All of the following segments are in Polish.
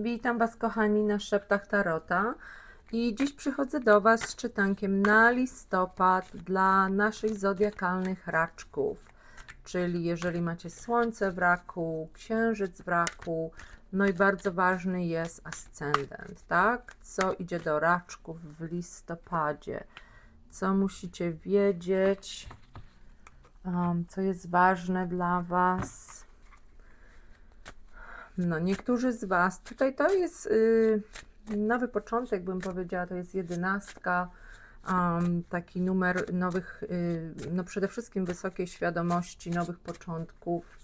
Witam Was, kochani, na szeptach Tarota. I dziś przychodzę do Was z czytankiem na listopad dla naszych zodiakalnych raczków. Czyli jeżeli macie słońce w raku, księżyc w raku, no i bardzo ważny jest ascendent, tak? Co idzie do raczków w listopadzie? Co musicie wiedzieć? Um, co jest ważne dla Was? No, niektórzy z Was, tutaj to jest y, nowy początek, bym powiedziała, to jest jedenastka, um, taki numer nowych, y, no przede wszystkim wysokiej świadomości, nowych początków,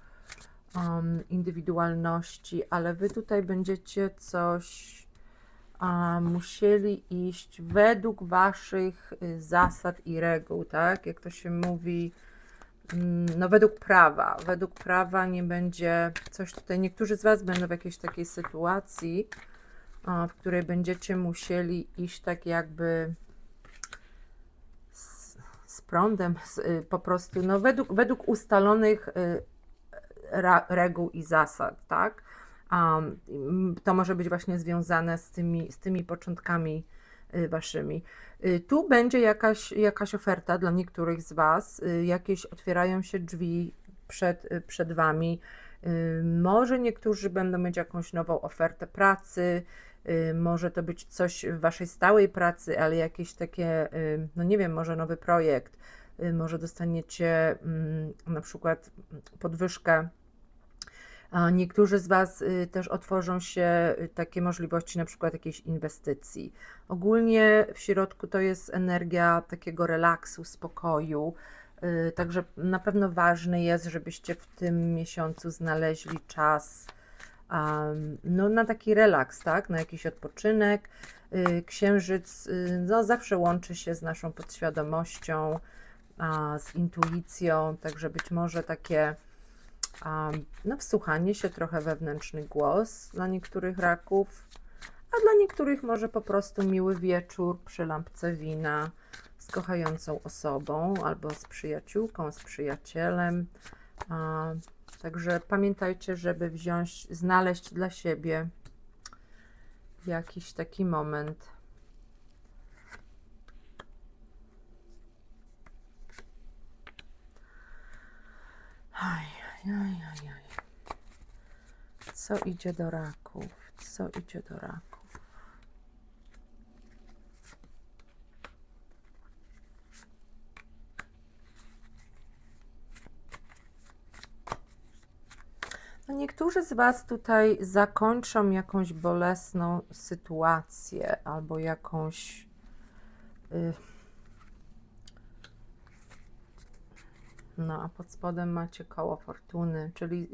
um, indywidualności, ale Wy tutaj będziecie coś a, musieli iść według Waszych y, zasad i reguł, tak? Jak to się mówi, no według prawa, według prawa nie będzie coś tutaj, niektórzy z Was będą w jakiejś takiej sytuacji, w której będziecie musieli iść tak jakby z, z prądem, z, y, po prostu, no według, według ustalonych y, ra, reguł i zasad, tak? Um, mm, to może być właśnie związane z tymi, z tymi początkami waszymi. Y, Tu będzie jakaś, jakaś oferta dla niektórych z Was, y, jakieś otwierają się drzwi przed, y, przed Wami. Y, Może niektórzy będą mieć jakąś nową ofertę pracy, y, może to być coś w Waszej stałej pracy, ale jakieś takie, y, no nie wiem, może nowy projekt, y, może dostaniecie mm, na przykład podwyżkę Niektórzy z Was y, też otworzą się y, takie możliwości, na przykład jakiejś inwestycji. Ogólnie w środku to jest energia takiego relaksu, spokoju. y, Także na pewno ważne jest, żebyście w tym miesiącu znaleźli czas no, na taki relaks, tak? Na jakiś odpoczynek. Księżyc no, zawsze łączy się z naszą podświadomością, z intuicją, także być może takie a, no, wsłuchanie się trochę wewnętrzny głos dla niektórych raków, a dla niektórych może po prostu miły wieczór przy lampce wina z kochającą osobą albo z przyjaciółką, z przyjacielem. Także pamiętajcie, żeby wziąć, znaleźć dla siebie jakiś taki moment. Co idzie do raków? Co idzie do raków? No niektórzy z Was tutaj zakończą jakąś bolesną sytuację albo jakąś. Y, no, a pod spodem macie koło fortuny, czyli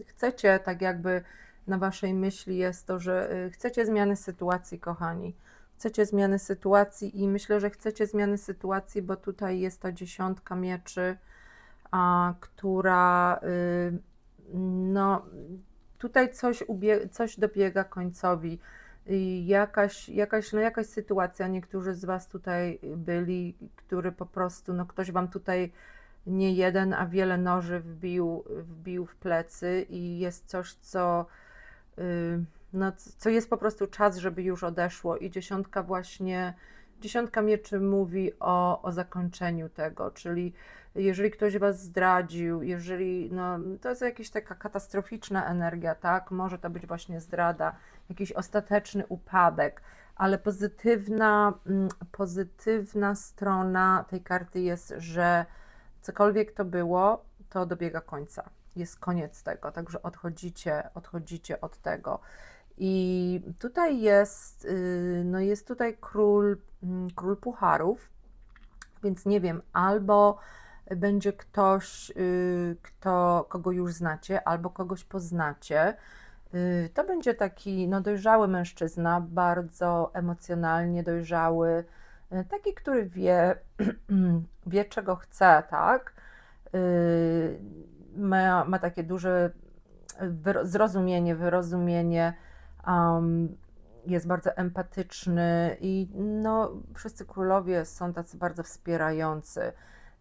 y, chcecie, tak jakby na Waszej myśli jest to, że y, chcecie zmiany sytuacji, kochani. Chcecie zmiany sytuacji i myślę, że chcecie zmiany sytuacji, bo tutaj jest ta dziesiątka mieczy, a, która y, no tutaj coś, coś dobiega końcowi. Jakaś, jakaś, no jakaś sytuacja, niektórzy z Was tutaj byli, który po prostu, no ktoś Wam tutaj nie jeden, a wiele noży wbił, wbił w plecy i jest coś, co, y, no, co jest po prostu czas, żeby już odeszło. I dziesiątka właśnie, dziesiątka mieczy mówi o, o zakończeniu tego, czyli jeżeli ktoś was zdradził, jeżeli, no, to jest jakaś taka katastroficzna energia, tak? Może to być właśnie zdrada, jakiś ostateczny upadek, ale pozytywna, mm, pozytywna strona tej karty jest, że cokolwiek to było, to dobiega końca. Jest koniec tego, także odchodzicie, odchodzicie od tego. I tutaj jest, y, no jest tutaj król, mm, król pucharów, więc nie wiem, albo będzie ktoś, y, kto, kogo już znacie, albo kogoś poznacie. Y, To będzie taki no, dojrzały mężczyzna, bardzo emocjonalnie dojrzały, taki, który wie, wie czego chce, tak? Y, Ma, ma takie duże wyro- zrozumienie, wyrozumienie, um, jest bardzo empatyczny i no, wszyscy królowie są tacy bardzo wspierający.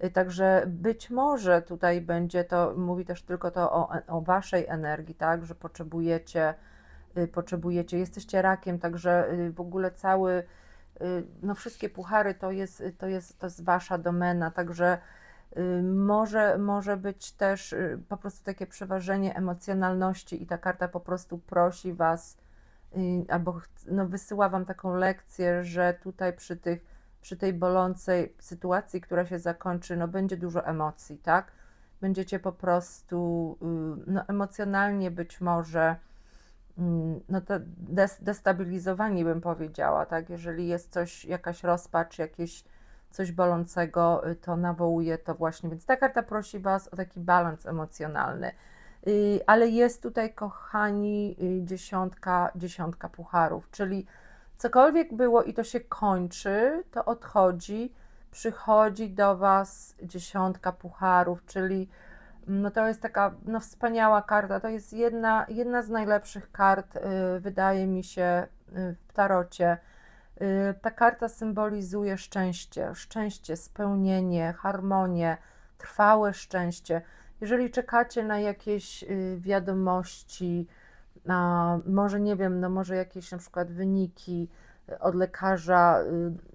Y, Także być może tutaj będzie to, mówi też tylko to o, o waszej energii, tak, że potrzebujecie y, potrzebujecie. Jesteście rakiem, także y, w ogóle cały, y, no wszystkie puchary to jest, to jest, to jest wasza domena, także y, może, może być też y, po prostu takie przeważenie emocjonalności i ta karta po prostu prosi was y, albo no, wysyła wam taką lekcję, że tutaj przy tych, przy tej bolącej sytuacji, która się zakończy, no będzie dużo emocji, tak? Będziecie po prostu y, no, emocjonalnie być może no to des, destabilizowani bym powiedziała, tak? Jeżeli jest coś, jakaś rozpacz, jakieś coś bolącego, y, to nawołuje to właśnie. Więc ta karta prosi Was o taki balans emocjonalny. Y, Ale jest tutaj, kochani, y, dziesiątka, dziesiątka pucharów, czyli cokolwiek było i to się kończy, to odchodzi, przychodzi do Was dziesiątka pucharów, czyli no to jest taka no, wspaniała karta. To jest jedna, jedna z najlepszych kart, y, wydaje mi się, y, w tarocie. Y, Ta karta symbolizuje szczęście, szczęście, spełnienie, harmonię, trwałe szczęście. Jeżeli czekacie na jakieś wiadomości, a może nie wiem, no może jakieś na przykład wyniki od lekarza,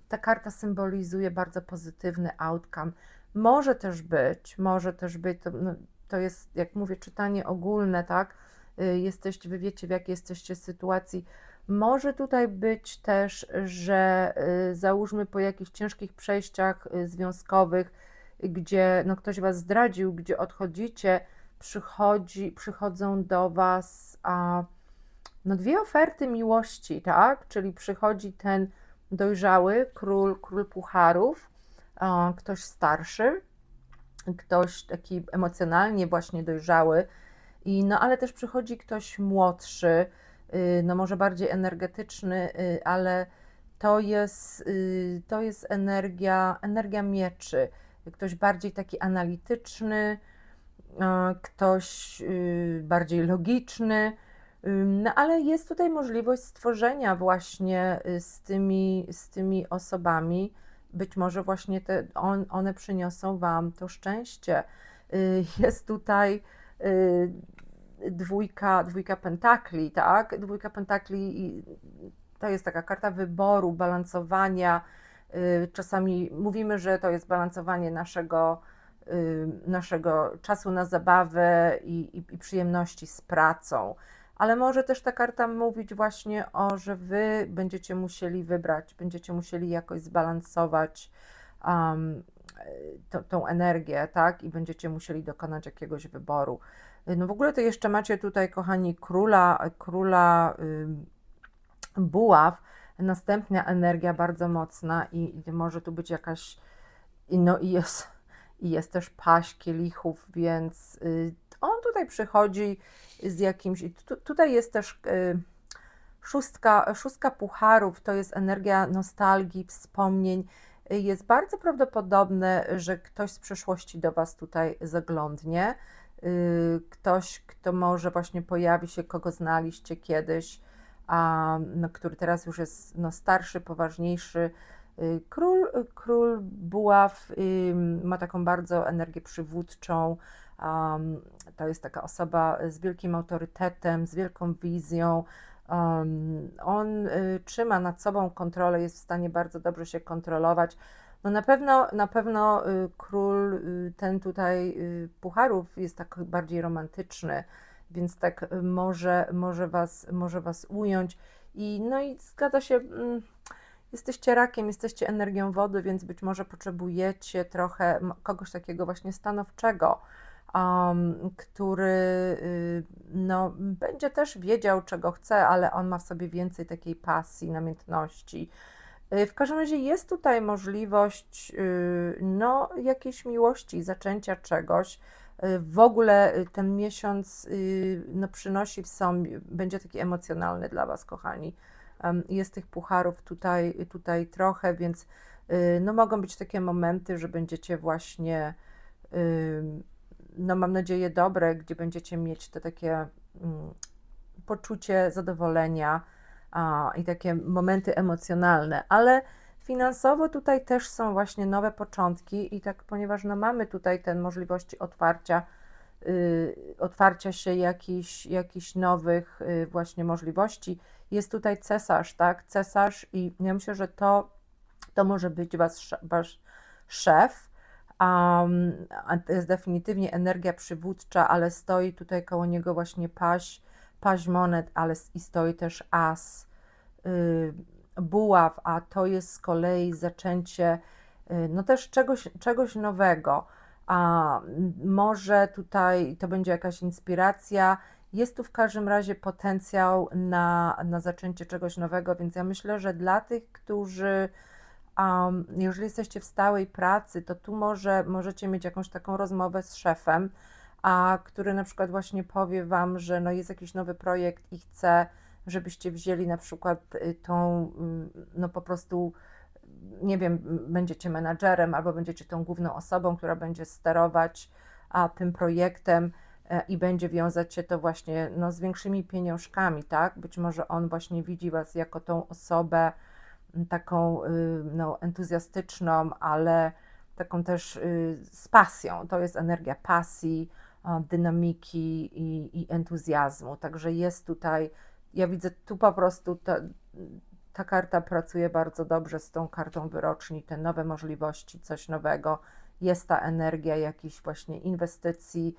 ta karta symbolizuje bardzo pozytywny outcome. Może też być, może też być, to, no, to jest, jak mówię, czytanie ogólne, tak? Y, Jesteście, wy wiecie, w jakiej jesteście sytuacji. Może tutaj być też, że y, załóżmy po jakichś ciężkich przejściach y, związkowych, gdzie no, ktoś was zdradził, gdzie odchodzicie, przychodzi, przychodzą do was a, no, dwie oferty miłości, tak? Czyli przychodzi ten dojrzały król, król pucharów, ktoś starszy, ktoś taki emocjonalnie właśnie dojrzały, i, no ale też przychodzi ktoś młodszy, y, no może bardziej energetyczny, y, ale to jest, y, to jest energia, energia mieczy. Ktoś bardziej taki analityczny, ktoś bardziej logiczny. No ale jest tutaj możliwość stworzenia właśnie z tymi, z tymi osobami. Być może właśnie te, on, one przyniosą Wam to szczęście. Y, Jest tutaj y, dwójka, dwójka pentakli, tak? Dwójka pentakli to jest taka karta wyboru, balansowania. Y, Czasami mówimy, że to jest balansowanie naszego, naszego czasu na zabawę i, i, i przyjemności z pracą. Ale może też ta karta mówić właśnie o, że wy będziecie musieli wybrać, będziecie musieli jakoś zbalansować um, to, tą energię, tak? I będziecie musieli dokonać jakiegoś wyboru. No w ogóle to jeszcze macie tutaj, kochani, króla, króla ym, buław, następna energia bardzo mocna i, i może tu być jakaś, no i jest, i jest też paść kielichów, więc y, on tutaj przychodzi z jakimś, tutaj jest też y, szóstka, szóstka pucharów, to jest energia nostalgii, wspomnień. Y, Jest bardzo prawdopodobne, że ktoś z przeszłości do Was tutaj zaglądnie. Ktoś, kto może właśnie pojawi się, kogo znaliście kiedyś, a, no, który teraz już jest no, starszy, poważniejszy. Y, Król, król buław y, ma taką bardzo energię przywódczą. To jest taka osoba z wielkim autorytetem, z wielką wizją. On y, trzyma nad sobą kontrolę, jest w stanie bardzo dobrze się kontrolować. No na pewno, na pewno y, król, y, ten tutaj y, pucharów jest tak bardziej romantyczny, więc tak y, może, może was, może was ująć. I no i zgadza się, mm, jesteście rakiem, jesteście energią wody, więc być może potrzebujecie trochę kogoś takiego właśnie stanowczego, um, który y, no, będzie też wiedział, czego chce, ale on ma w sobie więcej takiej pasji, namiętności. Y, W każdym razie jest tutaj możliwość y, no, jakiejś miłości, zaczęcia czegoś. W ogóle ten miesiąc no, przynosi w sobie, będzie taki emocjonalny dla Was, kochani. Jest tych pucharów tutaj, tutaj trochę, więc y, no, mogą być takie momenty, że będziecie właśnie, no mam nadzieję, dobre, gdzie będziecie mieć te takie mm, poczucie zadowolenia i takie momenty emocjonalne, ale finansowo tutaj też są właśnie nowe początki i tak, ponieważ no mamy tutaj te możliwości otwarcia y, otwarcia się jakichś, jakichś nowych y, właśnie możliwości. Jest tutaj cesarz, tak? Cesarz i ja myślę, że to, to może być was, wasz szef. Um, to jest definitywnie energia przywódcza, ale stoi tutaj koło niego właśnie paź, paź monet, ale i stoi też as, yy, buław, a to jest z kolei zaczęcie yy, no też czegoś, czegoś nowego. A może tutaj to będzie jakaś inspiracja. Jest tu w każdym razie potencjał na, na zaczęcie czegoś nowego, więc ja myślę, że dla tych, którzy um, jeżeli jesteście w stałej pracy, to tu może możecie mieć jakąś taką rozmowę z szefem, a który na przykład właśnie powie wam, że no jest jakiś nowy projekt i chce, żebyście wzięli na przykład y, tą, y, no po prostu nie wiem, będziecie menadżerem albo będziecie tą główną osobą, która będzie sterować a, tym projektem i będzie wiązać się to właśnie no, z większymi pieniążkami, tak? Być może on właśnie widzi Was jako tą osobę taką y, no, entuzjastyczną, ale taką też y, z pasją. To jest energia pasji, dynamiki i, i entuzjazmu. Także jest tutaj, ja widzę tu po prostu to, ta karta pracuje bardzo dobrze z tą kartą wyroczni, te nowe możliwości, coś nowego. Jest ta energia jakichś właśnie inwestycji,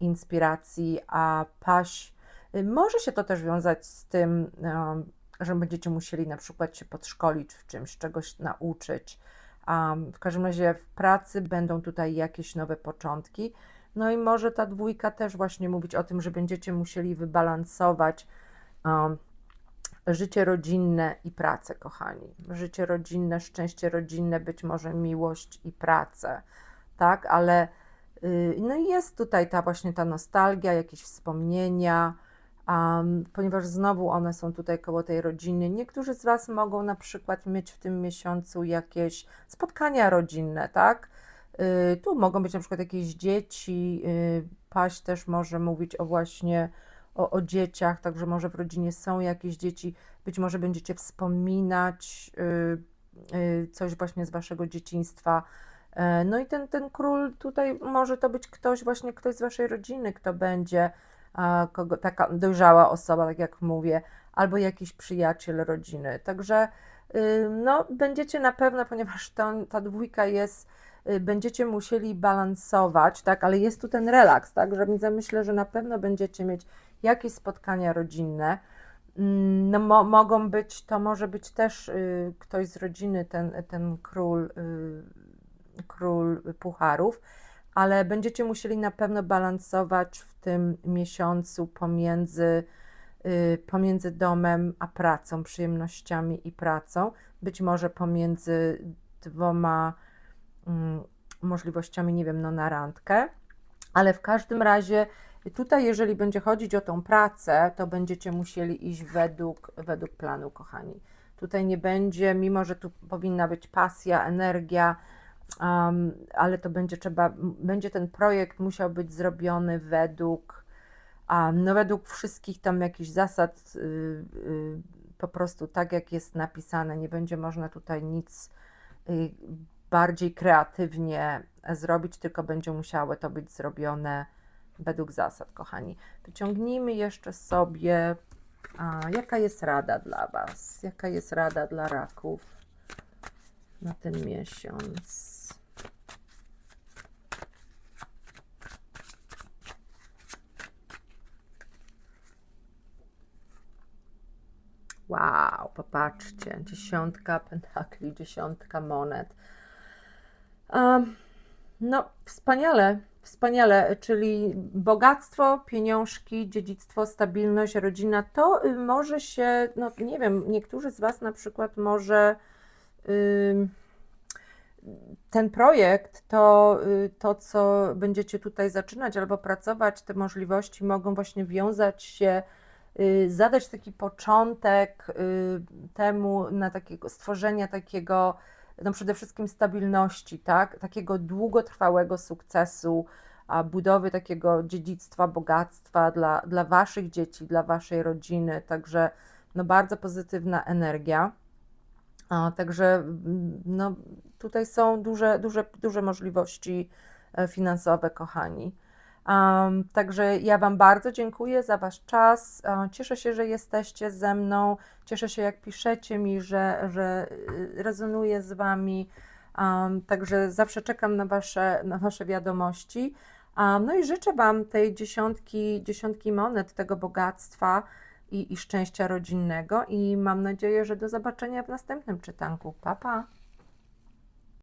inspiracji, a paś y, może się to też wiązać z tym, że będziecie musieli na przykład się podszkolić w czymś, czegoś nauczyć. W każdym razie w pracy będą tutaj jakieś nowe początki. No i może ta dwójka też właśnie mówić o tym, że będziecie musieli wybalansować życie rodzinne i pracę, kochani. Życie rodzinne, szczęście rodzinne, być może miłość i pracę, tak? Ale yy, no jest tutaj ta właśnie ta nostalgia, jakieś wspomnienia, um, ponieważ znowu one są tutaj koło tej rodziny. Niektórzy z Was mogą na przykład mieć w tym miesiącu jakieś spotkania rodzinne, tak? Yy, tu mogą być na przykład jakieś dzieci, yy, paść też może mówić o właśnie o, o dzieciach, także może w rodzinie są jakieś dzieci, być może będziecie wspominać y, y, coś właśnie z waszego dzieciństwa. E, no i ten, ten król tutaj może to być ktoś, właśnie ktoś z waszej rodziny, kto będzie kogo, taka dojrzała osoba, tak jak mówię, albo jakiś przyjaciel rodziny. Także y, no, będziecie na pewno, ponieważ to, ta dwójka jest, będziecie musieli balansować, tak, ale jest tu ten relaks, tak, że myślę, że na pewno będziecie mieć jakieś spotkania rodzinne. Mm, no, mo mogą być, to może być też y, ktoś z rodziny, ten, ten król, y, król pucharów, ale będziecie musieli na pewno balansować w tym miesiącu pomiędzy, y, pomiędzy domem a pracą, przyjemnościami i pracą, być może pomiędzy dwoma mm, możliwościami, nie wiem, no na randkę, ale w każdym razie Tutaj, jeżeli będzie chodzić o tą pracę, to będziecie musieli iść według, według planu, kochani. Tutaj nie będzie, mimo że tu powinna być pasja, energia, um, ale to będzie trzeba, będzie ten projekt musiał być zrobiony według, um, no według wszystkich tam jakichś zasad, yy, yy, po prostu tak jak jest napisane, nie będzie można tutaj nic yy, bardziej kreatywnie zrobić, tylko będzie musiało to być zrobione według zasad, kochani. Wyciągnijmy jeszcze sobie, a, jaka jest rada dla Was, jaka jest rada dla raków na ten miesiąc. Wow, popatrzcie, dziesiątka pentakli, dziesiątka monet. Um, no, wspaniale, Wspaniale, czyli bogactwo, pieniążki, dziedzictwo, stabilność, rodzina, to y, może się, no nie wiem, niektórzy z Was na przykład może ten projekt, to, yy, to co będziecie tutaj zaczynać albo pracować, te możliwości mogą właśnie wiązać się, zadać taki początek y, temu na takiego stworzenia takiego no przede wszystkim stabilności, tak? takiego długotrwałego sukcesu, a budowy takiego dziedzictwa, bogactwa dla, dla Waszych dzieci, dla Waszej rodziny. Także no bardzo pozytywna energia. A, także mm, no, tutaj są duże, duże, duże możliwości e, finansowe, kochani. Um, także ja Wam bardzo dziękuję za Wasz czas. E, Cieszę się, że jesteście ze mną. Cieszę się, jak piszecie mi, że, że y, rezonuje z Wami. Um, także zawsze czekam na Wasze, na wasze wiadomości. Um, no i życzę Wam tej dziesiątki, dziesiątki monet, tego bogactwa i, i szczęścia rodzinnego. I mam nadzieję, że do zobaczenia w następnym czytanku. Pa, pa!